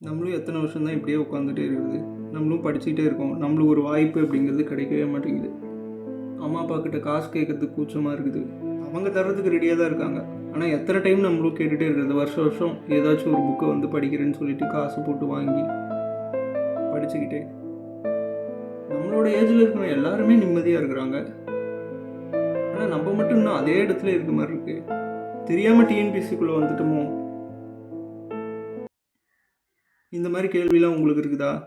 நம்மளும் எத்தனை வருஷம் தான் இப்படியே உட்காந்துட்டே இருக்குது. நம்மளும் படிச்சுக்கிட்டே இருக்கோம். நம்மளுக்கு ஒரு வாய்ப்பு அப்படிங்கிறது கிடைக்கவே மாட்டேங்குது. அம்மா அப்பா கிட்ட காசு கேட்கறதுக்கு கூச்சமாக இருக்குது. அவங்க தர்றதுக்கு ரெடியாக தான் இருக்காங்க. ஆனால் எத்தனை டைம் நம்மளும் கேட்டுகிட்டே இருக்கிறது? வருஷம் வருஷம் ஏதாச்சும் ஒரு புக்கை வந்து படிக்கிறேன்னு சொல்லிட்டு காசு போட்டு வாங்கி படிச்சுக்கிட்டே. நம்மளோட ஏஜில் இருக்கிற எல்லாருமே நிம்மதியாக இருக்கிறாங்க. ஆனால் நம்ம மட்டும் இன்னும் அதே இடத்துல இருக்க மாதிரி இருக்குது தெரியாமல் டிஎன்பிசிக்குள்ளே வந்துட்டோமோ? இந்த மாதிரி கேள்விலாம் உங்களுக்கு இருக்குதா?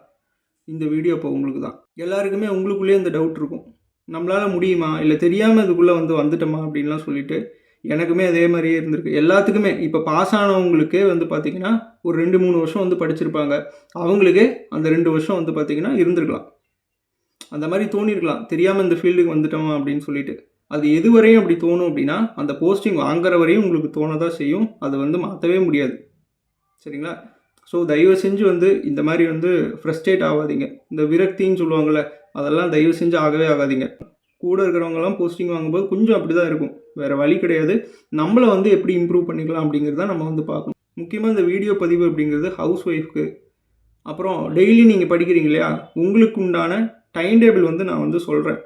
இந்த வீடியோ இப்போ உங்களுக்கு தான். எல்லாருக்குமே உங்களுக்குள்ளேயே இந்த டவுட் இருக்கும். நம்மளால் முடியுமா? இல்லை தெரியாமல் இதுக்குள்ளே வந்து வந்துட்டோமா? அப்படின்லாம் சொல்லிட்டு எனக்குமே அதே மாதிரியே இருந்திருக்கு. எல்லாத்துக்குமே. இப்போ பாஸ் ஆனவங்களுக்கே வந்து பார்த்திங்கன்னா ஒரு ரெண்டு மூணு வருஷம் வந்து படிச்சிருப்பாங்க. அவங்களுக்கே அந்த ரெண்டு வருஷம் வந்து பார்த்திங்கன்னா இருந்திருக்கலாம். அந்த மாதிரி தோணியிருக்கலாம் தெரியாமல் இந்த ஃபீல்டுக்கு வந்துட்டோமா? அப்படின்னு சொல்லிட்டு. அது எது வரையும் அப்படி தோணும் அப்படின்னா அந்த போஸ்டிங் வாங்குற வரையும் உங்களுக்கு தோணதான் செய்யும். அதை வந்து மாற்றவே முடியாது. சரிங்களா? ஸோ தயவு செஞ்சு வந்து இந்த மாதிரி வந்து ஃப்ரஸ்ட்ரேட் ஆகாதீங்க. இந்த விரக்தின்னு சொல்லுவாங்கள்ல அதெல்லாம் தயவு செஞ்சு ஆகவே ஆகாதீங்க. கூட இருக்கிறவங்கலாம் போஸ்டிங் வாங்கும்போது கொஞ்சம் அப்படி தான் இருக்கும். வேறு வழி கிடையாது. நம்மளை வந்து எப்படி இம்ப்ரூவ் பண்ணிக்கலாம் அப்படிங்கிறத நம்ம வந்து பார்க்கணும். முக்கியமாக இந்த வீடியோ பதிவு அப்படிங்கிறது ஹவுஸ் ஒய்ஃப்க்கு அப்புறம் டெய்லி நீங்கள் படிக்கிறீங்க இல்லையா உங்களுக்கு உண்டான டைம் டேபிள் வந்து நான் வந்து சொல்கிறேன்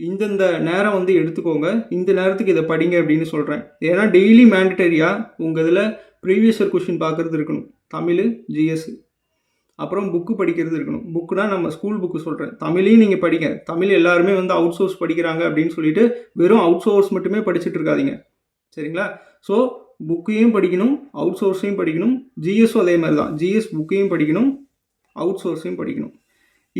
இந்தந்த நேரம் வந்து எடுத்துக்கோங்க. இந்த நேரத்துக்கு இதை படிங்க அப்படின்னு சொல்கிறேன் ஏன்னா டெய்லி மேண்டட்டரியாக உங்கள் இதில் ப்ரீவியஸ் இயர் கொஷின் பார்க்குறது இருக்கணும். தமிழ் ஜிஎஸ் அப்புறம் புக்கு படிக்கிறது இருக்கணும். புக்குனா நம்ம ஸ்கூல் புக்கு சொல்கிறேன் தமிழையும் நீங்கள் படிங்க. தமிழ் எல்லாருமே வந்து அவுட் சோர்ஸ் படிக்கிறாங்க அப்படின்னு சொல்லிட்டு வெறும் அவுட் சோர்ஸ் மட்டுமே படிச்சுட்டு இருக்காதிங்க. சரிங்களா? ஸோ புக்கையும் படிக்கணும் அவுட் சோர்ஸையும் படிக்கணும் ஜிஎஸும் அதே மாதிரி தான். ஜிஎஸ் புக்கையும் படிக்கணும் அவுட் சோர்ஸையும் படிக்கணும்.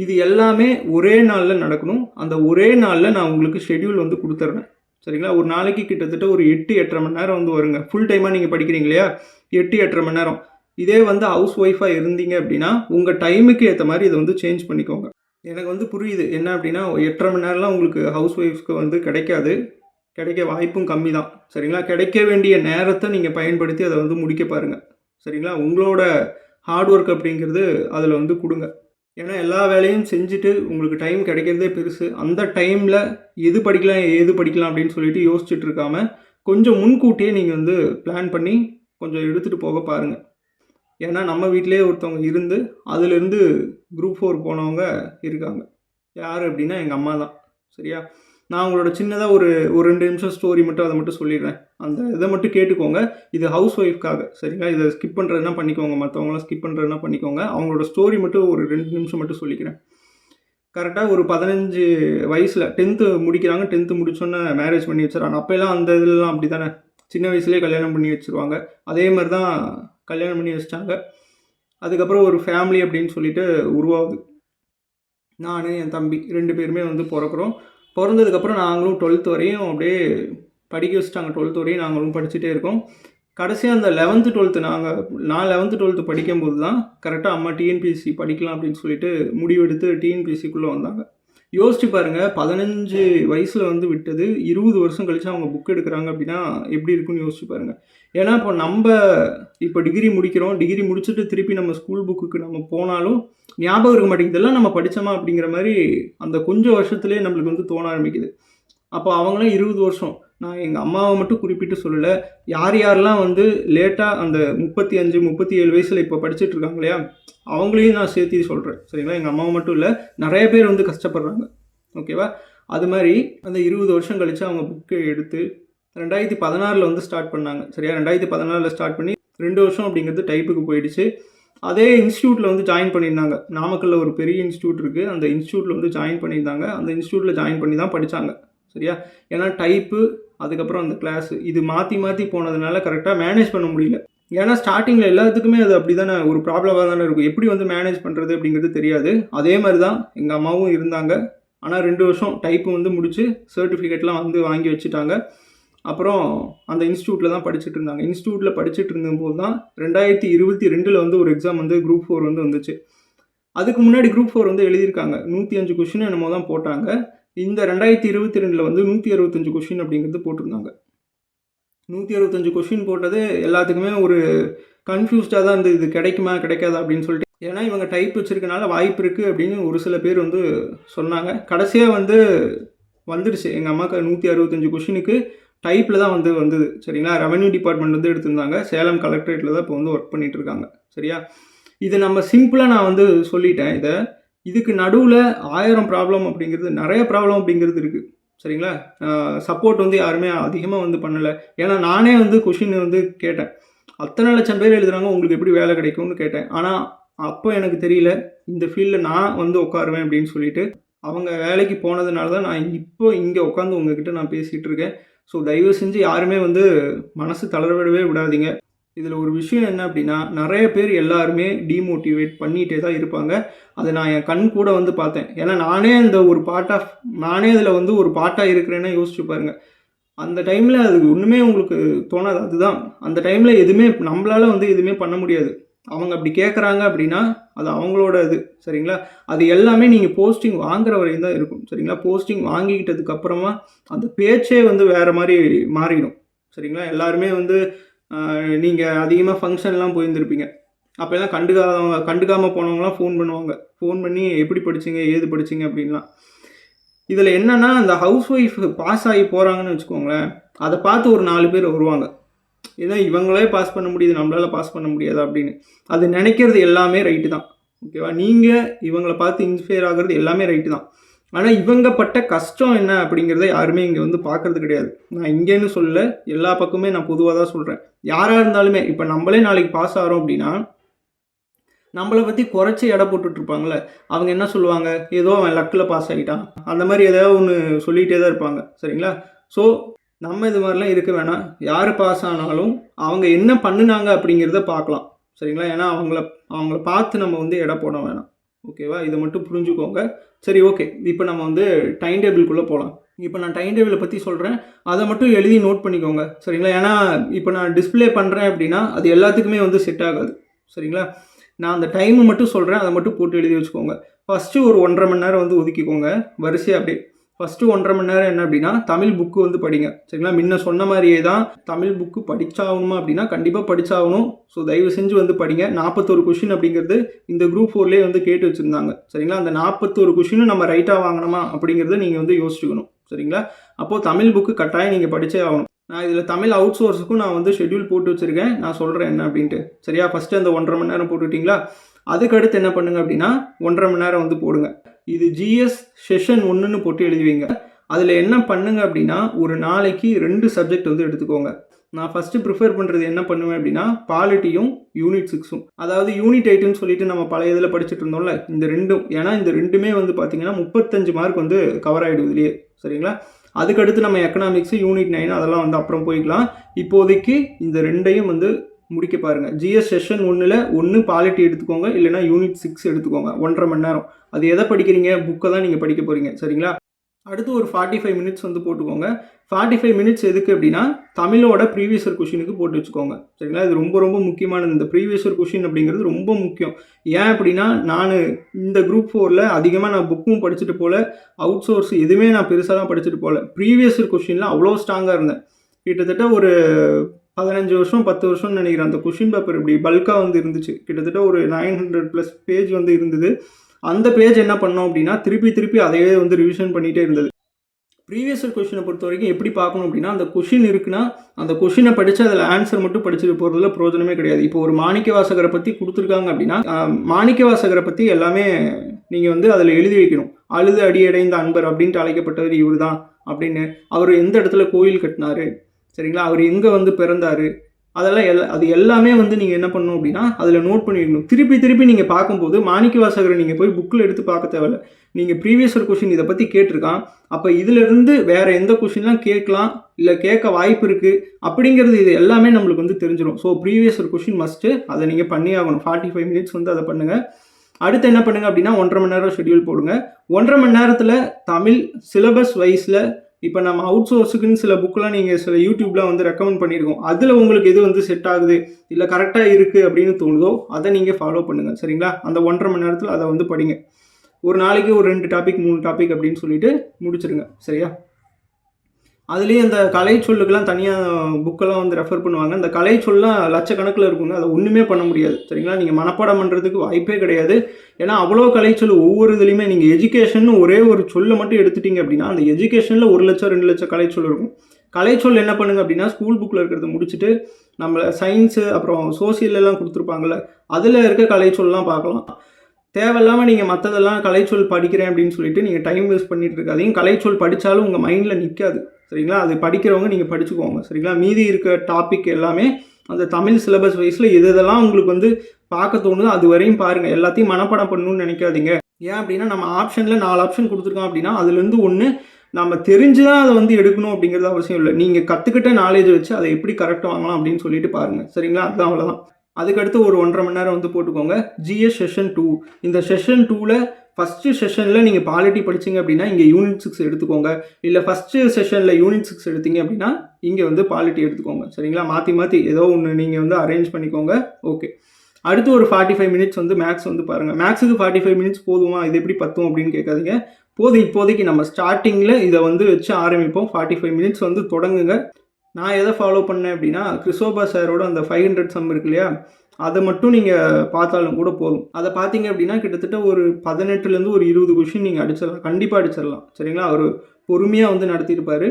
இது எல்லாமே ஒரே நாளில் நடக்கணும். அந்த ஒரே நாளில் நான் உங்களுக்கு ஷெட்யூல் வந்து கொடுத்துட்றேன் சரிங்களா? ஒரு நாளைக்கு கிட்டத்தட்ட ஒரு எட்டு எட்டரை மணி நேரம் வந்து வருங்க. ஃபுல் டைமாக நீங்கள் படிக்கிறீங்க இல்லையா? எட்டு எட்டரை மணி நேரம். இதே வந்து ஹவுஸ் ஒய்ஃபாக இருந்தீங்க அப்படின்னா உங்கள் டைமுக்கு ஏற்ற மாதிரி இதை வந்து சேஞ்ச் பண்ணிக்கோங்க. எனக்கு வந்து புரியுது. என்ன அப்படின்னா எட்டரை மணி நேரம்லாம் உங்களுக்கு ஹவுஸ் ஒய்ஃப்க்கு வந்து கிடைக்காது. கிடைக்க வாய்ப்பும் கம்மி தான் சரிங்களா? கிடைக்க வேண்டிய நேரத்தை நீங்கள் பயன்படுத்தி அதை வந்து முடிக்க பாருங்கள் சரிங்களா? உங்களோட ஹார்ட் ஒர்க் அப்படிங்கிறது அதில் வந்து கொடுங்க. ஏன்னா எல்லா வேலையும் செஞ்சுட்டு உங்களுக்கு டைம் கிடைக்கிறதே பெருசு. அந்த டைமில் எது படிக்கலாம் ஏது படிக்கலாம் அப்படின்னு சொல்லிட்டு யோசிச்சுட்டு கொஞ்சம் முன்கூட்டியே நீங்கள் வந்து பிளான் பண்ணி கொஞ்சம் எடுத்துகிட்டு போக பாருங்கள் ஏன்னா நம்ம வீட்டிலேயே ஒருத்தவங்க இருந்து அதுலேருந்து குரூப் ஃபோர் போனவங்க இருக்காங்க. யார் அப்படின்னா எங்கள் அம்மா தான். சரியா? நான் உங்களோட சின்னதாக ஒரு ஒரு ரெண்டு நிமிஷம் ஸ்டோரி மட்டும் அதை மட்டும் சொல்லிடுறேன். அந்த இதை மட்டும் கேட்டுக்கோங்க. இது ஹவுஸ் ஒய்ஃப்காக சரிங்களா இதை ஸ்கிப் பண்ணுறதுனா பண்ணிக்கோங்க. மற்றவங்களாம் ஸ்கிப் பண்ணுறதுனா பண்ணிக்கோங்க. அவங்களோட ஸ்டோரி மட்டும் ஒரு ரெண்டு நிமிஷம் மட்டும் சொல்லிக்கிறேன். கரெக்டாக ஒரு பதினஞ்சு வயசில் டென்த்து முடிக்கிறாங்க. டென்த்து முடிச்சோன்னே மேரேஜ் பண்ணி வச்சிடறாங்க. அப்போல்லாம் அந்த இதுலலாம் அப்படி தானே சின்ன வயசுலேயே கல்யாணம் பண்ணி வச்சுருவாங்க. அதே மாதிரி தான் கல்யாணம் பண்ணி வச்சிட்டாங்க. அதுக்கப்புறம் ஒரு ஃபேமிலி அப்படின்னு சொல்லிட்டு உருவாகுது. நான் என் தம்பி ரெண்டு பேருமே வந்து பிறக்கிறோம். பிறந்ததுக்கப்புறம் நாங்களும் டுவெல்த் வரையும் அப்படியே படிக்க வச்சுட்டாங்க. டுவெல்த் வரையும் நாங்களும் படிச்சுட்டே இருக்கோம். கடைசியாக அந்த லெவன்த்து டுவெல்த்து நாங்கள் நான் லெவன்த்து டுவெல்த்து படிக்கும்போது தான் கரெக்டாக அம்மா டிஎன்பிஎஸ்சி படிக்கலாம் அப்படின்னு சொல்லிட்டு முடிவெடுத்து டிஎன்பிஎஸ்சிக்குள்ளே வந்தாங்க. யோசிச்சு பாருங்கள் பதினஞ்சு வயசில் வந்து விட்டது இருபது வருஷம் கழித்து அவங்க புக் எடுக்கிறாங்க அப்படின்னா எப்படி இருக்குன்னு யோசிச்சு பாருங்கள் ஏன்னா இப்போ நம்ம இப்போ டிகிரி முடிக்கிறோம் டிகிரி முடிச்சுட்டு திருப்பி நம்ம ஸ்கூல் புக்குக்கு நம்ம போனாலும் ஞாபகம் இருக்க மாட்டேங்குது. நம்ம படித்தோமா அப்படிங்கிற மாதிரி அந்த கொஞ்சம் வருஷத்துலேயே நம்மளுக்கு வந்து தோண ஆரம்பிக்குது. அப்போ அவங்களாம் இருபது வருஷம். நான் எங்கள் அம்மாவை மட்டும் குறிப்பிட்டு சொல்லலை. யார் யாரெல்லாம் வந்து லேட்டாக அந்த முப்பத்தி அஞ்சு முப்பத்தி ஏழு வயசில் இப்போ படிச்சுட்டு இருக்காங்க இல்லையா அவங்களையும் நான் சேர்த்து சொல்கிறேன் சரிங்களா? எங்கள் அம்மாவை மட்டும் இல்லை நிறைய பேர் வந்து கஷ்டப்படுறாங்க. ஓகேவா? அது மாதிரி அந்த இருபது வருஷம் கழித்து அவங்க புக்கை எடுத்து ரெண்டாயிரத்தி பதினாறில் வந்து ஸ்டார்ட் பண்ணாங்க. சரியா? ரெண்டாயிரத்தி பதினாறில் ஸ்டார்ட் பண்ணி ரெண்டு வருஷம் அப்படிங்கிறது டைப்புக்கு போயிடுச்சு. அதே இன்ஸ்டியூட்டில் வந்து ஜாயின் பண்ணியிருந்தாங்க. நாமக்கல்லில் ஒரு பெரிய இன்ஸ்டியூட் இருக்குது அந்த இன்ஸ்டியூட்டில் வந்து ஜாயின் பண்ணியிருந்தாங்க. அந்த இன்ஸ்டியூட்டில் ஜாயின் பண்ணி தான் படித்தாங்க சரியா? ஏன்னா டைப்பு அதுக்கப்புறம் அந்த கிளாஸு இது மாற்றி மாற்றி போனதுனால கரெக்டாக மேனேஜ் பண்ண முடியல. ஏன்னா ஸ்டார்டிங்கில் எல்லாத்துக்குமே அது அப்படி தானே ஒரு ப்ராப்ளமாக தானே இருக்கும். எப்படி வந்து மேனேஜ் பண்ணுறது அப்படிங்கிறது தெரியாது. அதே மாதிரி தான் எங்கள் அம்மாவும் இருந்தாங்க. ஆனால் ரெண்டு வருஷம் டைப்பு வந்து முடித்து சர்டிஃபிகேட்லாம் வந்து வாங்கி வச்சுட்டாங்க. அப்புறம் அந்த இன்ஸ்டியூட்டில் தான் படிச்சுட்டு இருந்தாங்க. இன்ஸ்டியூட்டில் படிச்சுட்டு இருந்தபோது தான் ரெண்டாயிரத்தி இருபத்தி ரெண்டில் வந்து ஒரு எக்ஸாம் வந்து குரூப் ஃபோர் வந்து வந்துச்சு. அதுக்கு முன்னாடி குரூப் ஃபோர் வந்து எழுதியிருக்காங்க. நூற்றி அஞ்சு கொஷின் என்னமோ தான் போட்டாங்க. இந்த ரெண்டாயிரத்தி இருபத்தி ரெண்டில் வந்து நூற்றி அறுபத்தஞ்சு கொஷின் அப்படிங்கிறது போட்டிருந்தாங்க. நூற்றி அறுபத்தஞ்சு கொஷின் போட்டது எல்லாத்துக்குமே ஒரு கன்ஃபியூஸ்டாக தான் இருந்தது. இது கிடைக்குமா கிடைக்காதா அப்படின்னு சொல்லிட்டு. ஏன்னா இவங்க டைப் வச்சிருக்கனால வாய்ப்பு இருக்குது அப்படின்னு ஒரு சில பேர் வந்து சொன்னாங்க. கடைசியாக வந்து வந்துடுச்சு எங்கள் அம்மாவுக்கு நூற்றி அறுபத்தஞ்சு கொஷினுக்கு டைப்பில் தான் வந்து வந்தது. சரிங்களா? ரெவன்யூ டிபார்ட்மெண்ட் வந்து எடுத்திருந்தாங்க. சேலம் கலெக்டரேட்டில் தான் இப்போ வந்து ஒர்க் பண்ணிட்டு இருக்காங்க சரியா? இது நம்ம சிம்பிளாக நான் வந்து சொல்லிட்டேன். இதை இதுக்கு நடுவில் ஆயிரம் ப்ராப்ளம் அப்படிங்கிறது நிறைய ப்ராப்ளம் அப்படிங்கிறது இருக்குது சரிங்களா? சப்போர்ட் வந்து யாருமே அதிகமாக வந்து பண்ணலை. ஏன்னா நானே வந்து கொஷின் வந்து கேட்டேன். அத்தனை லட்சம் பேர் எழுதுறாங்க உங்களுக்கு எப்படி வேலை கிடைக்கும்னு கேட்டேன். ஆனால் அப்போ எனக்கு தெரியல. இந்த ஃபீல்டில் நான் வந்து உட்காருவேன் அப்படின்னு சொல்லிட்டு அவங்க வேலைக்கு போனதுனால தான் நான் இப்போ இங்கே உட்காந்து உங்ககிட்ட நான் பேசிகிட்டு இருக்கேன். ஸோ தயவு செஞ்சு யாருமே வந்து மனசு தளரவிடவே விடாதீங்க. இதில் ஒரு விஷயம் என்ன அப்படின்னா நிறைய பேர் எல்லாருமே டீமோட்டிவேட் பண்ணிகிட்டே தான் இருப்பாங்க. அதை நான் என் கண் கூட வந்து பார்த்தேன். ஏன்னா நானே அந்த ஒரு பார்ட் ஆஃப் நானே அதில் வந்து ஒரு பார்ட்டாக இருக்கிறேன்னா யோசிச்சு பாருங்க. அந்த டைமில் அது ஒன்றுமே உங்களுக்கு தோணாது. அதுதான். அந்த டைமில் எதுவுமே நம்மளால வந்து எதுவுமே பண்ண முடியாது. அவங்க அப்படி கேட்குறாங்க அப்படின்னா அது அவங்களோட இது சரிங்களா? அது எல்லாமே நீங்கள் போஸ்டிங் வாங்குற வரையும் தான் இருக்கும் சரிங்களா? போஸ்டிங் வாங்கிக்கிட்டதுக்கு அப்புறமா அந்த பேச்சே வந்து வேறு மாதிரி மாறிடும் சரிங்களா? எல்லாருமே வந்து நீங்கள் அதிகமாக ஃபங்க்ஷன்லாம் போயிருந்திருப்பீங்க. அப்போல்லாம் கண்டுக்காதவங்க கண்டுக்காமல் போனவங்களாம் ஃபோன் பண்ணுவாங்க. ஃபோன் பண்ணி எப்படி படிச்சீங்க? ஏது படிச்சீங்க? அப்படின்லாம். இதில் என்னென்னா அந்த ஹவுஸ் ஒய்ஃப் பாஸ் ஆகி போகிறாங்கன்னு வச்சுக்கோங்களேன் அதை பார்த்து ஒரு நாலு பேர் வருவாங்க. ஏன்னா இவங்களே பாஸ் பண்ண முடியுது நம்மளால பாஸ் பண்ண முடியாது அப்படின்னு. அது நினைக்கிறது எல்லாமே ரைட்டு தான். ஓகேவா நீங்கள் இவங்களை பார்த்து இன்ஸ்பயர் ஆகிறது எல்லாமே ரைட்டு தான். ஆனால் இவங்க பட்ட கஷ்டம் என்ன அப்படிங்கிறத யாருமே இங்கே வந்து பார்க்கறது கிடையாது. நான் இங்கேன்னு சொல்லல எல்லா பக்கமே நான் பொதுவாக தான் சொல்கிறேன் யாராக இருந்தாலுமே இப்போ நம்மளே நாளைக்கு பாஸ் ஆகிறோம் அப்படின்னா நம்மளை பற்றி குறைச்சி எடை போட்டுட்ருப்பாங்களே அவங்க என்ன சொல்லுவாங்க? ஏதோ அவன் லக்கில் பாஸ் ஆகிட்டான் அந்த மாதிரி ஏதாவது ஒன்று சொல்லிகிட்டே தான் இருப்பாங்க. சரிங்களா? ஸோ நம்ம இது மாதிரிலாம் இருக்க வேணாம். யார் பாஸ் ஆனாலும் அவங்க என்ன பண்ணுனாங்க அப்படிங்கிறத பார்க்கலாம். சரிங்களா? ஏன்னா அவங்கள அவங்கள பார்த்து நம்ம வந்து எடை போட வேணாம். ஓகேவா இதை மட்டும் புரிஞ்சுக்கோங்க. சரி ஓகே இப்போ நம்ம வந்து டைம் டேபிள்குள்ளே போகலாம் இப்போ நான் டைம் டேபிளை பற்றி சொல்கிறேன் அதை மட்டும் எழுதி நோட் பண்ணிக்கோங்க. சரிங்களா? ஏன்னா இப்போ நான் டிஸ்பிளே பண்ணுறேன் அப்படின்னா அது எல்லாத்துக்குமே வந்து செட் ஆகாது. சரிங்களா? நான் அந்த டைமை மட்டும் சொல்கிறேன் அதை மட்டும் போட்டு எழுதி வச்சுக்கோங்க. ஃபஸ்ட்டு ஒரு ஒன்றரை மணி நேரம் வந்து ஒதுக்கிக்கோங்க. வரிசையாக அப்படியே. ஃபஸ்ட்டு ஒன்றரை மணி நேரம் என்ன அப்படின்னா தமிழ் புக்கு வந்து படிங்க. சரிங்களா? முன்ன சொன்ன மாதிரியே தான் தமிழ் புக்கு படிச்சாகணுமா அப்படின்னா கண்டிப்பாக படிச்சாகணும். ஸோ தயவு செஞ்சு வந்து படிங்க. நாற்பத்தோரு கொஷின் அப்படிங்கிறது இந்த குரூப் ஃபோர்லேயே வந்து கேட்டு வச்சுருந்தாங்க. சரிங்களா? அந்த நாற்பத்தோரு கொஷினும் நம்ம ரைட்டாக வாங்கணுமா அப்படிங்கிறத நீங்கள் வந்து யோசிச்சுக்கணும். சரிங்களா? அப்போது தமிழ் புக்கு கட்டாயம் நீங்கள் படித்தே ஆகணும். நான் இதில் தமிழ் அவுட் சோர்ஸுக்கும் நான் வந்து ஷெட்யூல் போட்டு வச்சுருக்கேன். நான் சொல்கிறேன் என்ன அப்படின்ட்டு. சரியா? ஃபஸ்ட்டு அந்த ஒன்றரை மணி நேரம் போட்டுக்கிட்டிங்களா அதுக்கடுத்து என்ன பண்ணுங்க அப்படின்னா ஒன்றரை மணி நேரம் வந்து போடுங்க. இது ஜிஎஸ் செஷன் ஒன்றுன்னு போட்டு எழுதுவீங்க அதில் என்ன பண்ணுங்க அப்படின்னா ஒரு நாளைக்கு ரெண்டு சப்ஜெக்ட் வந்து எடுத்துக்கோங்க. நான் ஃபஸ்ட்டு ப்ரிஃபர் பண்ணுறது என்ன பண்ணுவேன் அப்படின்னா பாலிட்டியும் யூனிட் சிக்ஸும் அதாவது யூனிட் எயிட்டுன்னு சொல்லிட்டு நம்ம பழைய இதில் படிச்சுட்டு இருந்தோம்ல இந்த ரெண்டும். ஏன்னா இந்த ரெண்டுமே வந்து பார்த்தீங்கன்னா முப்பத்தஞ்சு மார்க் வந்து கவர் ஆகிடும் சரிங்களா? அதுக்கடுத்து நம்ம எக்கனாமிக்ஸு யூனிட் நைன் அதெல்லாம் வந்து அப்புறம் போய்க்கலாம். இப்போதைக்கு இந்த ரெண்டையும் வந்து முடிக்க பாருங்கள் ஜிஎஸ் செஷன் ஒன்றில் ஒன்று பாலிட்டி எடுத்துக்கோங்க இல்லைனா யூனிட் சிக்ஸ் எடுத்துக்கோங்க. ஒன்றரை மணி நேரம். அது எதை படிக்கிறீங்க? புக்கை தான் நீங்கள் படிக்க போகிறீங்க சரிங்களா? அடுத்து ஒரு ஃபார்ட்டி ஃபைவ் மினிட்ஸ் வந்து போட்டுக்கோங்க. ஃபார்ட்டி ஃபைவ் மினிட்ஸ் எதுக்கு அப்படின்னா தமிழோட ப்ரீவியஸர் கொஷினுக்கு போட்டு வச்சுக்கோங்க. சரிங்களா? இது ரொம்ப ரொம்ப முக்கியமானது. இந்த ப்ரீவியஸர் கொஷின் அப்படிங்கிறது ரொம்ப முக்கியம். ஏன் அப்படின்னா நான் இந்த குரூப் ஃபோரில் அதிகமாக நான் புக்கும் படிச்சுட்டு போகல அவுட் சோர்ஸ் எதுவுமே நான் பெருசாக தான் படிச்சுட்டு போகல ப்ரீவியஸர் கொஷினில் அவ்வளோ ஸ்ட்ராங்காக இருந்தேன். கிட்டத்தட்ட ஒரு பதினஞ்சு வருஷம் பத்து வருஷம்னு நினைக்கிறேன். அந்த கொஷின் பேப்பர் இப்படி பல்காக வந்து இருந்துச்சு. கிட்டத்தட்ட ஒரு நைன் ஹண்ட்ரட் ப்ளஸ் பேஜ் வந்து இருந்தது. அந்த பேஜ் என்ன பண்ணோம் அப்படின்னா திருப்பி திருப்பி அதையே வந்து ரிவிஷன் பண்ணிகிட்டே இருந்தது. ப்ரீவியஸ் கொஷினை பொறுத்த வரைக்கும் எப்படி பார்க்கணும் அப்படின்னா அந்த கொஷின் இருக்குன்னா அந்த கொஷினை படித்து அதில் ஆன்சர் மட்டும் படிச்சுட்டு போகிறதுல பிரயோஜனமே கிடையாது. இப்போ ஒரு மாணிக்க வாசகரை பற்றி கொடுத்துருக்காங்க அப்படின்னா மாணிக்க வாசகரை பற்றி எல்லாமே நீங்கள் வந்து அதில் எழுதி வைக்கணும். அழுது அடியடைந்த அன்பர் அப்படின்ட்டு அழைக்கப்பட்டவர் இவர் தான் அப்படின்னு. அவர் எந்த இடத்துல கோயில் கட்டினாரு? சரிங்களா? அவர் எங்கே வந்து பிறந்தார்? அதெல்லாம் எல்லா அது எல்லாமே வந்து நீங்கள் என்ன பண்ணணும் அப்படின்னா அதில் நோட் பண்ணிடணும் திருப்பி திருப்பி நீங்கள் பார்க்கும்போது மாணிக்க வாசகரை நீங்கள் போய் புக்கில் எடுத்து பார்க்க தேவையில்ல. நீங்கள் ப்ரீவியஸர் கொஷின் இதை பற்றி கேட்டிருக்கான். அப்போ இதிலிருந்து வேறு எந்த கொஷின்லாம் கேட்கலாம் இல்லை கேட்க வாய்ப்பு இருக்குது அப்படிங்கிறது இது எல்லாமே நம்மளுக்கு வந்து தெரிஞ்சிடும் ஸோ ப்ரீவியஸர் கொஷின் மஸ்ட்டு அதை நீங்கள் பண்ணி ஆகணும். ஃபார்ட்டி ஃபைவ் மினிட்ஸ் வந்து அதை பண்ணுங்கள் அடுத்து என்ன பண்ணுங்க அப்படின்னா ஒன்றரை மணி நேரம் ஷெடியூல் போடுங்க. ஒன்றரை மணி நேரத்தில் தமிழ் சிலபஸ் வைஸில் இப்போ நம்ம அவுட் சோர்ஸுக்குன்னு சில புக்கெலாம் நீங்கள் சில யூடியூப்லாம் வந்து ரெக்கமெண்ட் பண்ணியிருக்கோம் அதில் உங்களுக்கு எது வந்து செட் ஆகுது? இல்லை கரெக்டாக இருக்குது அப்படின்னு தோணுதோ அதை நீங்கள் ஃபாலோ பண்ணுங்கள் சரிங்களா? அந்த ஒன்றரை மணி நேரத்தில் அதை வந்து படிங்க. ஒரு நாளைக்கு ஒரு ரெண்டு டாபிக் மூணு டாபிக் அப்படின்னு சொல்லிட்டு முடிச்சிருங்க. சரியா? அதுலேயே அந்த கலை சொல்லுக்கெல்லாம் தனியாக புக்கெல்லாம் வந்து ரெஃபர் பண்ணுவாங்க. அந்த கலை சொல்லலாம் லட்சக்கணக்கில் இருக்குங்க. அதை ஒன்றுமே பண்ண முடியாது. சரிங்களா? நீங்கள் மனப்பாடம் பண்ணுறதுக்கு வாய்ப்பே கிடையாது. ஏன்னா அவ்வளோ கலைச்சொல் ஒவ்வொரு இதுலேயுமே நீங்கள் எஜுகேஷன் ஒரே ஒரு சொல்லை மட்டும் எடுத்துட்டீங்க அப்படின்னா அந்த எஜுகேஷனில் ஒரு லட்சம் ரெண்டு லட்சம் கலைச்சொல் இருக்கும். கலைச்சொல் என்ன பண்ணுங்க அப்படின்னா ஸ்கூல் புக்கில் இருக்கிறத முடிச்சுட்டு நம்மளை சயின்ஸு அப்புறம் சோசியலெல்லாம் கொடுத்துருப்பாங்கள்ல கொடுத்துருப்பாங்கல்ல அதில் இருக்க கலைச்சொல்லாம் பார்க்கலாம். தேவையில்லாமல் நீங்கள் மற்றதெல்லாம் கலைச்சொல் படிக்கிறேன் அப்படின்னு சொல்லிட்டு நீங்கள் டைம் வேஸ்ட் பண்ணிட்டு இருக்காதீங்க. கலைச்சொல் படித்தாலும் உங்கள் மைண்டில் நிற்காது சரிங்களா? அது படிக்கிறவங்க நீங்கள் படிச்சுக்கோங்க. சரிங்களா? மீதி இருக்க டாபிக் எல்லாமே அந்த தமிழ் சிலபஸ் வைஸில் எது உங்களுக்கு வந்து பார்க்க தோணுதோ அது வரையும் பாருங்கள் எல்லாத்தையும் மனப்பாடம் பண்ணணும்னு நினைக்காதீங்க. ஏன் அப்படின்னா நம்ம ஆப்ஷனில் நாலு ஆப்ஷன் கொடுத்துருக்கோம் அப்படின்னா அதுலேருந்து ஒன்று நம்ம தெரிஞ்சு தான் அதை வந்து எடுக்கணும் அப்படிங்கிறது அவசியம் இல்லை. நீங்கள் கற்றுக்கிட்ட நாலேஜ் வச்சு அதை எப்படி கரெக்டாக வாங்கலாம் அப்படின்னு சொல்லிட்டு பாருங்கள் சரிங்களா? அதுதான் அவ்வளோதான் அதுக்கடுத்து ஒரு ஒன்றரை மணி நேரம் வந்து போட்டுக்கோங்க. ஜிஎஸ் செஷன் டூ இந்த செஷன் டூவில் ஃபஸ்ட்டு செஷனில் நீங்கள் பாலிட்டி படிச்சீங்க அப்படின்னா இங்கே யூனிட் சிக்ஸ் எடுத்துக்கோங்க. இல்லை ஃபஸ்ட்டு செஷனில் யூனிட் சிக்ஸ் எடுத்தீங்க அப்படின்னா இங்கே வந்து பாலிட்டி எடுத்துக்கோங்க. சரிங்களா? மாற்றி மாற்றி ஏதோ ஒன்று நீங்கள் வந்து அரேஞ்ச் பண்ணிக்கோங்க. ஓகே அடுத்து ஒரு ஃபார்ட்டி ஃபைவ் மினிட்ஸ் வந்து மேக்ஸ் வந்து பாருங்கள் மேக்ஸுக்கு ஃபார்ட்டி ஃபைவ் மினிட்ஸ் போதுமா? இது எப்படி பத்தும் அப்படின்னு கேட்காதீங்க. போதும் இப்போதைக்கு நம்ம ஸ்டார்டிங்கில் இதை வந்து வச்சு ஆரம்பிப்போம். ஃபார்ட்டி ஃபைவ் மினிட்ஸ் வந்து தொடங்குங்க. நான் எதை ஃபாலோ பண்ணேன் அப்படின்னா கிறிஸ்டோபா சாரோட அந்த ஃபைவ் ஹண்ட்ரட் சம் இருக்கு இல்லையா? அதை மட்டும் நீங்கள் பார்த்தாலும் கூட போதும். அதை பார்த்தீங்க அப்படின்னா கிட்டத்தட்ட ஒரு பதினெட்டுலேருந்து ஒரு இருபது கொஷின் நீங்கள் அடிச்சிடலாம். கண்டிப்பாக அடிச்சிடலாம். சரிங்களா? அவர் பொறுமையாக வந்து நடத்தியிருப்பார்.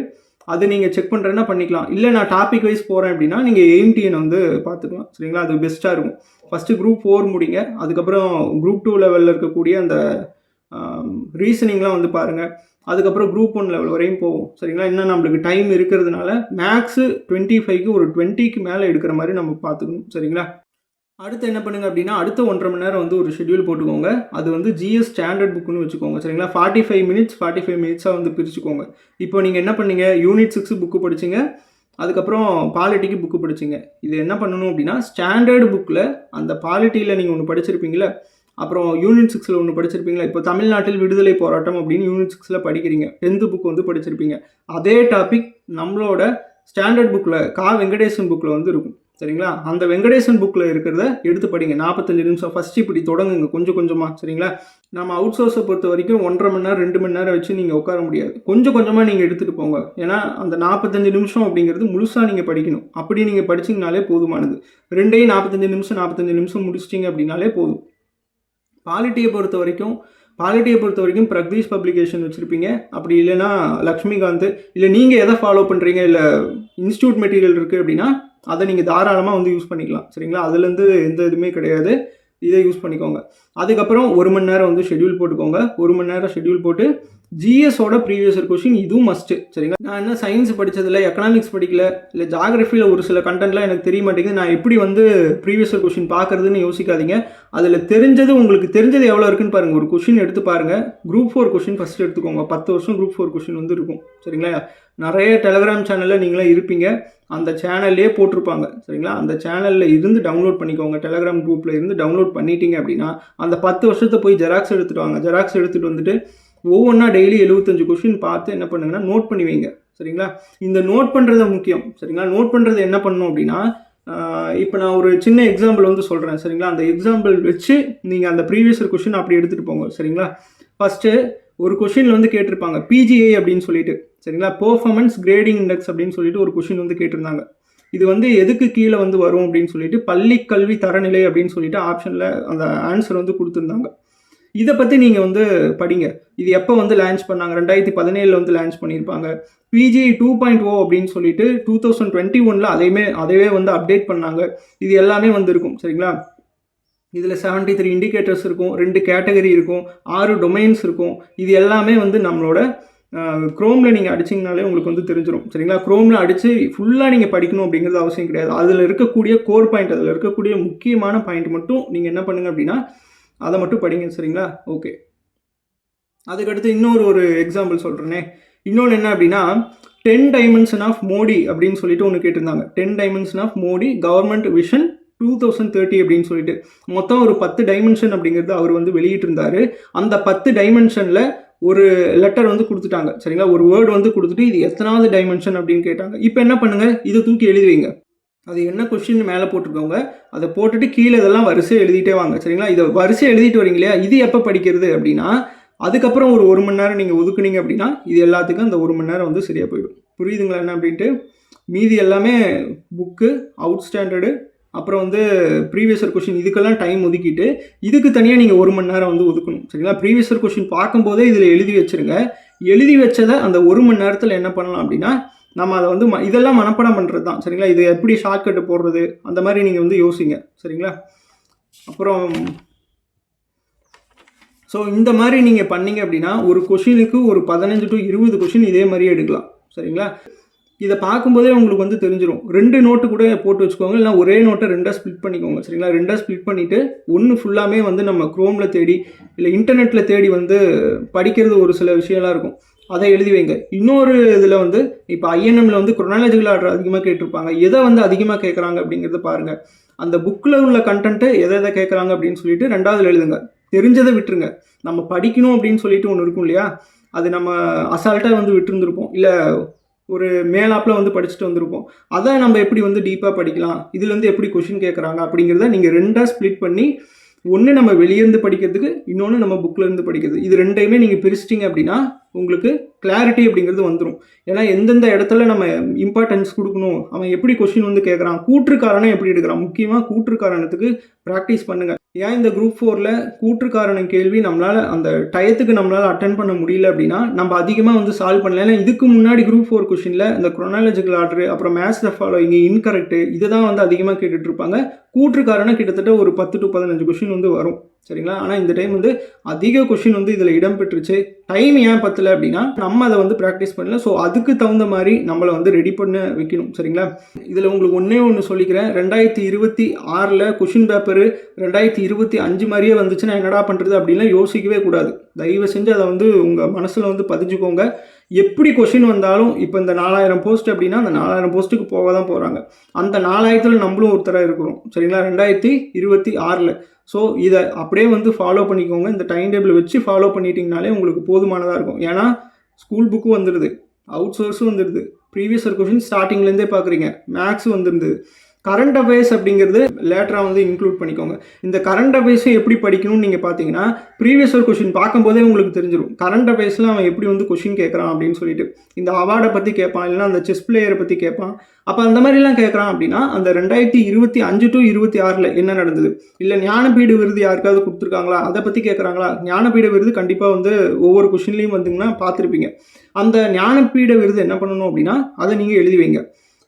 அது நீங்கள் செக் பண்ணுறேன்னா பண்ணிக்கலாம். இல்லை நான் டாபிக் வைஸ் போகிறேன் அப்படின்னா நீங்கள் எயிம்டிஎன் வந்து பார்த்துக்கலாம். சரிங்களா? அது பெஸ்ட்டாக இருக்கும். ஃபஸ்ட்டு குரூப் ஃபோர் முடிங்க. அதுக்கப்புறம் குரூப் டூ லெவலில் இருக்கக்கூடிய அந்த ரீசனிங்லாம் வந்து பாருங்கள் அதுக்கப்புறம் குரூப் ஒன் லெவல் வரையும் போகும். சரிங்களா? இன்னும் நம்மளுக்கு டைம் இருக்கிறதுனால மேக்ஸு டுவெண்ட்டி ஃபைவ்க்கு ஒரு டுவெண்ட்டிக்கு மேலே எடுக்கிற மாதிரி நம்ம பார்த்துக்கணும். சரிங்களா? அடுத்து என்ன பண்ணுங்க அப்படின்னா அடுத்த ஒன்றரை மணி நேரம் வந்து ஒரு ஷெட்யூல் போட்டுக்கோங்க. அது வந்து ஜிஎஸ் ஸ்டாண்டர்ட் புக்குன்னு வச்சுக்கோங்க. சரிங்களா? Forty five minutes forty five மினிட்ஸாக வந்து பிரிச்சுக்கோங்க. இப்போ நீங்கள் என்ன பண்ணீங்க? யூனிட் சிக்ஸ் புக்கு படிச்சிங்க. அதுக்கப்புறம் பாலிட்டிக்கு புக்கு படிச்சிங்க. இது என்ன பண்ணணும் அப்படின்னா ஸ்டாண்டர்டு புக்கில் அந்த பாலிட்டியில் நீங்கள் ஒன்று படிச்சிருப்பீங்களே அப்புறம் யூனிட் சிக்ஸில் ஒன்று படிச்சிருப்பீங்களா? இப்போ தமிழ்நாட்டில் விடுதலை போராட்டம் அப்படின்னு யூனிட் சிக்ஸில் படிக்கிறீங்க. டென்த்து புக் வந்து படிச்சிருப்பீங்க. அதே டாபிக் நம்மளோட ஸ்டாண்டர்ட் புக்கில் கா. வெங்கடேசன் புக்கில் வந்து இருக்கும். சரிங்களா? அந்த வெங்கடேசன் புக்கில் இருக்கிறத எடுத்து படிங்க. நாற்பத்தஞ்சு நிமிஷம் ஃபஸ்ட்டு இப்படி தொடங்குங்க. கொஞ்சம் கொஞ்சமாக சரிங்களா? நம்ம அவுட் சோர்ஸை பொறுத்த வரைக்கும் ஒன்றரை மணி நேரம் ரெண்டு மணி நேரம் வச்சு நீங்கள் உட்கார முடியாது. கொஞ்சம் கொஞ்சமாக நீங்கள் எடுத்துகிட்டு போங்க. ஏன்னா அந்த நாற்பத்தஞ்சு நிமிஷம் அப்படிங்கிறது முழுசாக நீங்கள் படிக்கணும். அப்படி நீங்கள் படிச்சிங்கனாலே போதுமானது. ரெண்டையும் நாற்பத்தஞ்சு நிமிஷம் நாற்பத்தஞ்சு நிமிஷம் முடிச்சிட்டிங்க அப்படின்னாலே போதும். பாலிட்டியை பொறுத்த வரைக்கும் பாலிட்டியை பொறுத்த வரைக்கும் பிரக்தீஷ் பப்ளிகேஷன் வச்சுருப்பீங்க. அப்படி இல்லைன்னா லக்ஷ்மிகாந்த் இல்லை நீங்கள் எதை ஃபாலோ பண்ணுறீங்க இல்லை இன்ஸ்டியூட் மெட்டீரியல் இருக்குது அப்படின்னா அதை நீங்கள் தாராளமாக வந்து யூஸ் பண்ணிக்கலாம். சரிங்களா? அதுலேருந்து எந்த இதுவுமே கிடையாது. இதை யூஸ் பண்ணிக்கோங்க. அதுக்கப்புறம் ஒரு மணி நேரம் வந்து ஷெட்யூல் போட்டுக்கோங்க. ஒரு மணி நேரம் ஷெட்யூல் போட்டு ஜிஎஸோட ப்ரீவியஸ் கொஷின் இதுவும் மஸ்ட்டு சரிங்களா? நான் என்ன சயின்ஸ் படித்ததில்ல எக்கனாமிக்ஸ் படிக்கல இல்லை ஜாகிரஃபியில் ஒரு சில கண்டென்ட்லாம் எனக்கு தெரிய மாட்டேங்குது. நான் எப்படி வந்து ப்ரீவியஸ் கொஷின் பார்க்குறதுன்னு யோசிக்காதீங்க. அதில் தெரிஞ்சது உங்களுக்கு தெரிஞ்சது எவ்வளோ இருக்குன்னு பாருங்கள் ஒரு கொஷின் எடுத்து பாருங்கள் குரூப் ஃபோர் கொஷின் ஃபஸ்ட்டு எடுத்துக்கோங்க. பத்து வருஷம் குரூப் ஃபோர் கொஷின் வந்து இருக்கும். சரிங்களா? நிறைய டெலகிராம் சேனலில் நீங்களாம் இருப்பீங்க. அந்த சேனல்லே போட்டிருப்பாங்க. சரிங்களா? அந்த சேனலில் இருந்து டவுன்லோட் பண்ணிக்கோங்க. டெலகிராம் குரூப்பில் இருந்து டவுன்லோட் பண்ணிட்டீங்க அப்படின்னா அந்த பத்து வருஷத்தை போய் ஜெராக்ஸ் எடுத்துகிட்டு வாங்க. ஜெராக்ஸ் எடுத்துகிட்டு வந்துட்டு ஒவ்வொன்றா டெய்லி எழுபத்தஞ்சு கொஷின் பார்த்து என்ன பண்ணுங்கன்னா நோட் பண்ணி வைங்க. சரிங்களா? இந்த நோட் பண்ணுறது முக்கியம். சரிங்களா? நோட் பண்ணுறது என்ன பண்ணணும் அப்படின்னா இப்போ நான் ஒரு சின்ன எக்ஸாம்பிள் வந்து சொல்கிறேன் சரிங்களா? அந்த எக்ஸாம்பிள் வச்சு நீங்கள் அந்த ப்ரீவியஸ் கொஷின் அப்படி எடுத்துகிட்டு போங்க. சரிங்களா? ஃபஸ்ட்டு ஒரு கொஷினில் வந்து கேட்டிருப்பாங்க. பிஜிஏ அப்படின்னு சொல்லிட்டு. சரிங்களா? பெர்ஃபார்மன்ஸ் கிரேடிங் இண்டெக்ஸ் அப்படின்னு சொல்லிட்டு ஒரு கொஷின் வந்து கேட்டிருந்தாங்க. இது வந்து எதுக்கு கீழே வந்து வரும் அப்படின்னு சொல்லிட்டு பள்ளி கல்வி தரநிலை அப்படின்னு சொல்லிட்டு ஆப்ஷனில் அந்த ஆன்சர் வந்து கொடுத்துருந்தாங்க. இதை பற்றி நீங்கள் வந்து படிங்க. இது எப்போ வந்து லான்ச் பண்ணாங்க? ரெண்டாயிரத்தி பதினேழில் வந்து லான்ச் பண்ணியிருப்பாங்க. பிஜி டூ பாயிண்ட் ஓ அப்படின்னு சொல்லிட்டு டூ தௌசண்ட் டுவெண்ட்டி ஒனில் அதையுமே அதையே வந்து அப்டேட் பண்ணாங்க. இது எல்லாமே வந்துருக்கும் சரிங்களா? இதில் செவன்ட்டி த்ரீ இண்டிகேட்டர்ஸ் இருக்கும் ரெண்டு கேட்டகரி இருக்கும் ஆறு டொமைன்ஸ் இருக்கும். இது எல்லாமே வந்து நம்மளோட க்ரோமில் நீங்கள் அடிச்சிங்கனாலே உங்களுக்கு வந்து தெரிஞ்சிடும் சரிங்களா? க்ரோமில் அடித்து ஃபுல்லாக நீங்கள் படிக்கணும் அப்படிங்கிறது அவசியம் கிடையாது. அதில் இருக்கக்கூடிய கோர் பாயிண்ட் அதில் இருக்கக்கூடிய முக்கியமான பாயிண்ட் மட்டும் நீங்கள் என்ன பண்ணுங்க அப்படின்னா அதை மட்டும் படிங்க சரிங்களா? ஓகே அதுக்கடுத்து இன்னொரு ஒரு எக்ஸாம்பிள் சொல்கிறேனே இன்னொன்று என்ன அப்படின்னா டென் டைமென்ஷன் ஆஃப் மோடி அப்படின்னு சொல்லிட்டு ஒன்று கேட்டிருந்தாங்க. Ten dimension of Modi government vision two thousand thirty அப்படின்னு சொல்லிட்டு. மொத்தம் ஒரு பத்து டைமென்ஷன் அப்படிங்கிறது அவர் வந்து வெளியிட்டிருந்தாரு. அந்த பத்து டைமென்ஷனில் ஒரு லெட்டர் வந்து கொடுத்துட்டாங்க சரிங்களா? ஒரு வேர்டு வந்து கொடுத்துட்டு இது எத்தனாவது டைமென்ஷன் அப்படின்னு கேட்டாங்க. இப்போ என்ன பண்ணுங்கள் இதை தூக்கி எழுதுவீங்க அது என்ன கொஷின்னு மேலே போட்டிருக்கோங்க அதை போட்டுட்டு கீழே இதெல்லாம் வரிசை எழுதிட்டே வாங்க. சரிங்களா? இதை வரிசை எழுதிட்டு வரீங்க இல்லையா இது எப்போ படிக்கிறது அப்படின்னா அதுக்கப்புறம் ஒரு ஒரு மணி நேரம் நீங்கள் ஒதுக்குனீங்க அப்படின்னா இது எல்லாத்துக்கும் அந்த ஒரு மணி நேரம் வந்து சரியாக போயிடும். புரியுதுங்களா என்ன அப்படின்ட்டு? மீதி எல்லாமே புக்கு அவுட் ஸ்டாண்டர்டு அப்புறம் வந்து ப்ரீவியஸர் கொஷின் இதுக்கெல்லாம் டைம் ஒதுக்கிட்டு இதுக்கு தனியாக நீங்கள் ஒரு மணி நேரம் வந்து ஒதுக்கணும். சரிங்களா? ப்ரீவியஸர் கொஷின் பார்க்கும்போதே இதில் எழுதி வச்சுருங்க. எழுதி வச்சதை அந்த ஒரு மணி நேரத்தில் என்ன பண்ணலாம் அப்படின்னா நம்ம அதை வந்து ம இதெல்லாம் மனப்பாடம் பண்ணுறது தான் சரிங்களா? இது எப்படி ஷார்ட்கட்டு போடுறது? அந்த மாதிரி நீங்கள் வந்து யோசிங்க சரிங்களா? அப்புறம் ஸோ இந்த மாதிரி நீங்கள் பண்ணீங்க அப்படின்னா ஒரு கொஷினுக்கு ஒரு பதினஞ்சு டு இருபது கொஷின் இதே மாதிரியே எடுக்கலாம் சரிங்களா? இதை பார்க்கும்போதே உங்களுக்கு வந்து தெரிஞ்சிடும் ரெண்டு நோட்டு கூட போட்டு வச்சுக்கோங்க இல்லை ஒரே நோட்டை ரெண்டாக ஸ்ப்ளிட் பண்ணிக்கோங்க சரிங்களா? ரெண்டாக ஸ்ப்ளிட் பண்ணிவிட்டு ஒன்று ஃபுல்லாமே வந்து நம்ம க்ரோமில் தேடி இல்லை இன்டர்நெட்டில் தேடி வந்து படிக்கிறது ஒரு சில விஷயம்லாம் இருக்கும். அதை எழுதி வைங்க. இன்னொரு இதில் வந்து இப்போ ஐஎன்எம்ல வந்து குரோனாலஜிக்கல் ஆர்டர் அதிகமாக கேட்டிருப்பாங்க. எதை வந்து அதிகமாக கேட்குறாங்க அப்படிங்கிறத பாருங்கள் அந்த புக்கில் உள்ள கண்டென்ட்டை எதை எதை கேட்குறாங்க அப்படின்னு சொல்லிட்டு ரெண்டாவது எழுதுங்க. தெரிஞ்சதை விட்டுருங்க. நம்ம படிக்கணும் அப்படின்னு சொல்லிட்டு ஒன்று இருக்கும் இல்லையா? அது நம்ம அசால்ட்டாக வந்து விட்டுருந்துருப்போம். இல்லை ஒரு மேலாப்பில் வந்து படிச்சுட்டு வந்திருப்போம். அதை நம்ம எப்படி வந்து டீப்பாக படிக்கலாம்? இதுலேருந்து எப்படி கொஷின் கேட்குறாங்க அப்படிங்கிறத நீங்கள் ரெண்டாக ஸ்ப்ளிட் பண்ணி ஒன்று நம்ம வெளியேருந்து படிக்கிறதுக்கு இன்னொன்று நம்ம புக்கில் இருந்து படிக்கிறது இது ரெண்டையுமே நீங்கள் பிரிச்சிட்டிங்க அப்படின்னா உங்களுக்கு கிளாரிட்டி அப்படிங்கிறது வந்துடும் ஏன்னா எந்தெந்த இடத்துல நம்ம இம்பார்ட்டன்ஸ் கொடுக்கணும் அவன் எப்படி கொஷின் வந்து கேட்குறான் கூற்று காரணம் எப்படி எடுக்கிறான் முக்கியமாக கூற்று காரணத்துக்கு ப்ராக்டிஸ் பண்ணுங்கள் ஏன் இந்த குரூப் ஃபோரில் கூற்று காரணம் கேள்வி நம்மளால் அந்த டயத்துக்கு நம்மளால் அட்டன் பண்ண முடியல அப்படின்னா நம்ம அதிகமாக வந்து சால்வ் பண்ணல. ஏன்னா இதுக்கு முன்னாடி குரூப் ஃபோர் கொஷினில் இந்த குரோனாலஜிக்கல் ஆர்டர் அப்புறம் மேத்ஸ் த ஃபாலோயிங் இன்கரெக்ட் இதை தான் வந்து அதிகமாக கேட்டுட்ருப்பாங்க இருப்பாங்க கிட்டத்தட்ட ஒரு பத்து டு பதினஞ்சு கொஷின் வந்து வரும். சரிங்களா? ஆனால் இந்த டைம் வந்து அதிக கொஷின் வந்து இதில் இடம்பெற்றுச்சு டைம் ஏன் பத்தல அப்படின்னா நம்ம அதை வந்து ப்ராக்டிஸ் பண்ணல. ஸோ அதுக்கு தகுந்த மாதிரி நம்மளை வந்து ரெடி பண்ண வைக்கணும். சரிங்களா? இதில் உங்களுக்கு ஒன்றே ஒன்று சொல்லிக்கிறேன். ரெண்டாயிரத்தி இருபத்தி ஆறில் கொஷின் பேப்பரு ரெண்டாயிரத்தி இருபத்தி அஞ்சு மாதிரியே வந்துச்சுன்னா என்னடா பண்ணுறது அப்படின்லாம் யோசிக்கவே கூடாது. தயவு செஞ்சு அதை வந்து உங்கள் மனசில் வந்து பதிஞ்சுக்கோங்க. எப்படி கொஷின் வந்தாலும் இப்போ இந்த நாலாயிரம் போஸ்ட் அப்படின்னா அந்த நாலாயிரம் போஸ்ட்டுக்கு போக தான் போகிறாங்க அந்த நாலாயிரத்தில் நம்மளும் ஒருத்தராக இருக்கிறோம் சரிங்களா? ரெண்டாயிரத்தி இருபத்தி ஆறில். ஸோ இதை அப்படியே வந்து ஃபாலோ பண்ணிக்கோங்க. இந்த டைம் டேபிள் வச்சு ஃபாலோ பண்ணிட்டீங்கனாலே உங்களுக்கு போதுமானதாக இருக்கும். ஏன்னா ஸ்கூல் புக்கும் வந்துடுது அவுட் சோர்ஸும் வந்துடுது ப்ரீவியஸ் இயர் கொஷின் ஸ்டார்டிங்லேருந்தே பார்க்குறீங்க மேக்ஸும் வந்துருது கரண்ட் அஃபேர்ஸ் அப்படிங்கிறது லேட்டராக வந்து இன்க்ளூட் பண்ணிக்கோங்க. இந்த கரண்ட் அஃபேர்ஸை எப்படி படிக்கணும்னு நீங்கள் பார்த்தீங்கன்னா ப்ரீவியஸ் ஒரு கொஷின் பார்க்கும்போதே உங்களுக்கு தெரிஞ்சிடும் கரண்ட் அஃபேர்ஸில் அவன் எப்படி வந்து கொஷின் கேட்குறான் அப்படின்னு சொல்லிட்டு. இந்த அவார்டை பற்றி கேட்பான் இல்லைனா அந்த செஸ் பிளேயரை பற்றி கேட்பான் அப்போ அந்த மாதிரிலாம் கேட்குறான் அப்படின்னா அந்த ரெண்டாயிரத்தி இருபத்தி அஞ்சு டு இருபத்தி ஆறில் என்ன நடந்தது? இல்லை ஞானபீடு விருது யாருக்காவது கொடுத்துருக்காங்களா? அதை பற்றி கேட்குறாங்களா ஞானபீட விருது கண்டிப்பாக வந்து ஒவ்வொரு கொஷின்லேயும் வந்தீங்கன்னா பார்த்துருப்பீங்க அந்த ஞானபீட விருது என்ன பண்ணணும் அப்படின்னா அதை நீங்கள் எழுதி வைங்க.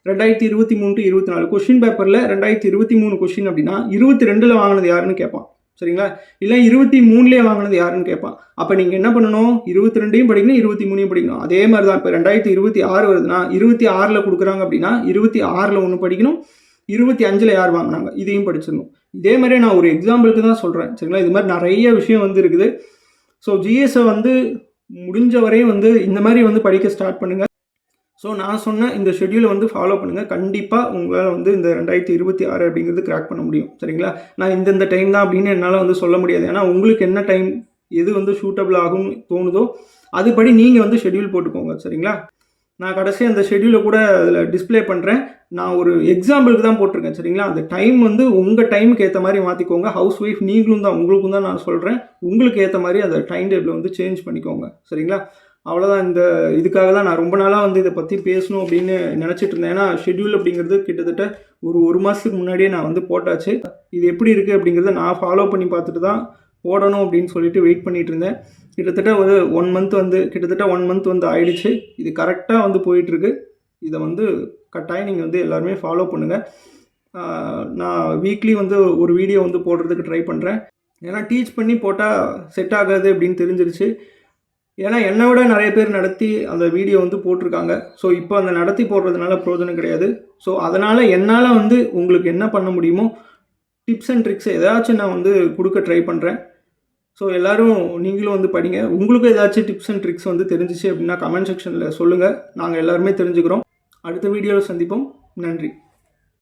ரெண்டாயிரத்தி இருபத்தி மூணு டு இருபத்தி நாலு கொஷின் பேப்பரில் ரெண்டாயிரத்தி இருபத்தி மூணு கொஷின் அப்படின்னா இருபத்தி ரெண்டில் வாங்கினது யாருன்னு கேட்பான். சரிங்களா? இல்லை இருபத்தி மூணுலேயே வாங்கினது யாருன்னு கேட்பான். அப்போ நீங்கள் என்ன பண்ணணும்? இருபத்தி ரெண்டையும் படிக்கணும் இருபத்தி மூணையும் படிக்கணும். அதே மாதிரி தான் இப்போ ரெண்டாயிரத்தி இருபத்தி ஆறு வருதுன்னா இருபத்தி ஆறில் கொடுக்குறாங்க அப்படின்னா இருபத்தி ஆறில் ஒன்று படிக்கணும் இருபத்தி அஞ்சில் யார் வாங்கினாங்க? இதையும் படிச்சிடணும். இதே மாதிரி நான் ஒரு எக்ஸாம்பிளுக்கு தான் சொல்கிறேன் சரிங்களா? இது மாதிரி நிறைய விஷயம் வந்து இருக்குது. ஸோ ஜிஎஸை வந்து முடிஞ்ச வரையும் வந்து இந்த மாதிரி வந்து படிக்க ஸ்டார்ட் பண்ணுங்கள் ஸோ நான் சொன்ன இந்த ஷெட்யூலை வந்து ஃபாலோ பண்ணுங்கள் கண்டிப்பாக உங்களால் வந்து இந்த ரெண்டாயிரத்தி இருபத்தி ஆறு அப்படிங்கிறது கிராக் பண்ண முடியும். சரிங்களா? நான் இந்தந்த டைம் தான் அப்படின்னு என்னால் வந்து சொல்ல முடியாது. ஏன்னா உங்களுக்கு என்ன டைம் எது வந்து சூட்டபிள் ஆகும்னு தோணுதோ அதுபடி நீங்கள் வந்து ஷெட்யூல் போட்டுக்கோங்க. சரிங்களா? நான் கடைசி அந்த ஷெட்யூலை கூட அதில் டிஸ்பிளே பண்ணுறேன் நான் ஒரு எக்ஸாம்பிளுக்கு தான் போட்டிருக்கேன். சரிங்களா? அந்த டைம் வந்து உங்கள் டைமுக்கு ஏற்ற மாதிரி மாற்றிக்கோங்க ஹவுஸ் ஒய்ஃப் நீங்களும் தான் உங்களுக்கும் தான் நான் சொல்கிறேன் உங்களுக்கு ஏற்ற மாதிரி அந்த டைம் டேபிளை வந்து சேஞ்ச் பண்ணிக்கோங்க. சரிங்களா? அவ்வளோதான் இந்த இதுக்காக தான் நான் ரொம்ப நாளாக வந்து இதை பற்றி பேசணும் அப்படின்னு நினச்சிட்டு இருந்தேன். ஏன்னா ஷெட்யூல் அப்படிங்கிறது கிட்டத்தட்ட ஒரு ஒரு மாதத்துக்கு முன்னாடியே நான் வந்து போட்டாச்சு. இது எப்படி இருக்குது அப்படிங்கிறத நான் ஃபாலோ பண்ணி பார்த்துட்டு தான் போடணும் அப்படின்னு சொல்லிட்டு வெயிட் பண்ணிகிட்டு இருந்தேன். கிட்டத்தட்ட ஒரு ஒன் மந்த் வந்து கிட்டத்தட்ட ஒன் மந்த் வந்து ஆயிடுச்சு. இது கரெக்டாக வந்து போயிட்டுருக்கு இதை வந்து கட்டாயம் நீங்கள் வந்து எல்லாருமே ஃபாலோ பண்ணுங்கள் நான் வீக்லி வந்து ஒரு வீடியோ வந்து போடுறதுக்கு ட்ரை பண்ணுறேன் ஏன்னா டீச் பண்ணி போட்டால் செட் ஆகாது அப்படின்னு தெரிஞ்சிருச்சு. ஏன்னா என்னை விட நிறைய பேர் நடத்தி அந்த வீடியோ வந்து போட்டிருக்காங்க. ஸோ இப்போ அந்த நடத்தி போடுறதுனால பிரயோஜனம் கிடையாது. ஸோ அதனால் என்னால் வந்து உங்களுக்கு என்ன பண்ண முடியுமோ டிப்ஸ் அண்ட் ட்ரிக்ஸ் ஏதாச்சும் நான் வந்து கொடுக்க ட்ரை பண்ணுறேன் ஸோ எல்லோரும் நீங்களும் வந்து படிங்க. உங்களுக்கும் ஏதாச்சும் டிப்ஸ் அண்ட் ட்ரிக்ஸ் வந்து தெரிஞ்சிச்சு அப்படின்னா கமெண்ட் செக்ஷனில் சொல்லுங்கள் நாங்கள் எல்லாருமே தெரிஞ்சுக்கிறோம். அடுத்த வீடியோவில் சந்திப்போம். நன்றி.